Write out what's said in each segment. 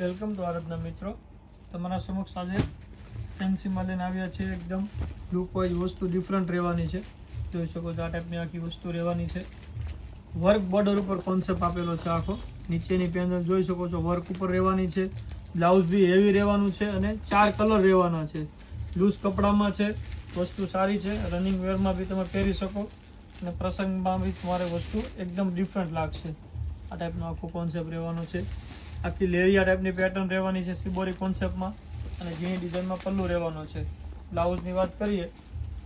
Welcome દ્વારદના મિત્રો. તમારા સમક્ષ આજે ફેન્સીમાં લઈને આવ્યા છે એકદમ લુક વસ્તુ ડિફરન્ટ રહેવાની છે. જોઈ શકો છો આ ટાઈપની આખી વસ્તુ રહેવાની છે. વર્ક બોર્ડર ઉપર કોન્સેપ્ટ આપેલો છે આખો. નીચેની પેનલ જોઈ શકો છો વર્ક ઉપર રહેવાની છે. બ્લાઉઝ બી હેવી રહેવાનું છે અને ચાર કલર રહેવાના છે. લૂઝ કપડામાં છે, વસ્તુ સારી છે. રનિંગ વેરમાં બી તમે પહેરી શકો. અને પ્રસંગમાં બી તમારે વસ્તુ એકદમ ડિફરન્ટ લાગશે. આ ટાઈપનો આખો કોન્સેપ્ટ રહેવાનો છે. આખી લેરિયા ટાઈપની પેટર્ન રહેવાની છે સિબોરી કોન્સેપ્ટમાં અને ઝીણી ડિઝાઇનમાં પલ્લું રહેવાનો છે. બ્લાઉઝની વાત કરીએ,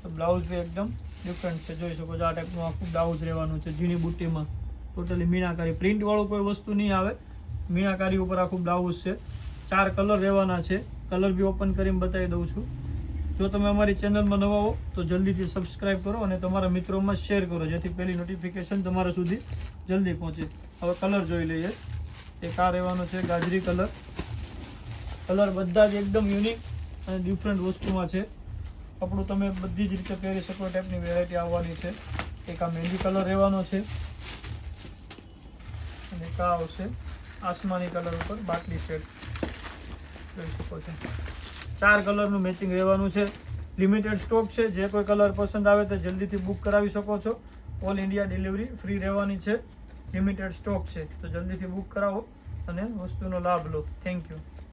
તો બ્લાઉઝ બી એકદમ ડિફરન્ટ છે. જોઈ શકો છો આ ટાઈપનું આખું બ્લાઉઝ રહેવાનું છે ઝીણી બુટ્ટીમાં. ટોટલી મીણાકારી. પ્રિન્ટવાળું કોઈ વસ્તુ નહીં આવે. મીણાકારી ઉપર આખું બ્લાઉઝ છે. ચાર કલર રહેવાના છે. કલર બી ઓપન કરીને બતાવી દઉં છું. જો તમે અમારી ચેનલમાં નવા હો, તો જલ્દીથી સબસ્ક્રાઇબ કરો અને તમારા મિત્રોમાં શેર કરો, જેથી પહેલી નોટિફિકેશન તમારા સુધી જલ્દી પહોંચે. હવે કલર જોઈ લઈએ. એક આ રહેવાનો છે ગાજરી કલર. કલર બધા જ એકદમ યુનિક અને ડિફરન્ટ વસ્તુમાં છે. કપડું તમે બધી જ રીતે પહેરી શકો ટાઈપની વેરાયટી આવવાની છે. એક આ મહેંદી કલર રહેવાનો છે. અને કા આવશે આસમાની કલર ઉપર બાટલી શેડ જોઈ શકો છો. ચાર કલરનું મેચિંગ રહેવાનું છે. લિમિટેડ સ્ટોક છે. જે કોઈ કલર પસંદ આવે તો જલ્દીથી બુક કરાવી શકો છો. ઓલ ઇન્ડિયા ડિલિવરી ફ્રી રહેવાની છે. લિમિટેડ સ્ટોક છે. તો જલ્દીથી બુક કરાવો અને વસ્તુનો લાભ લો. Thank you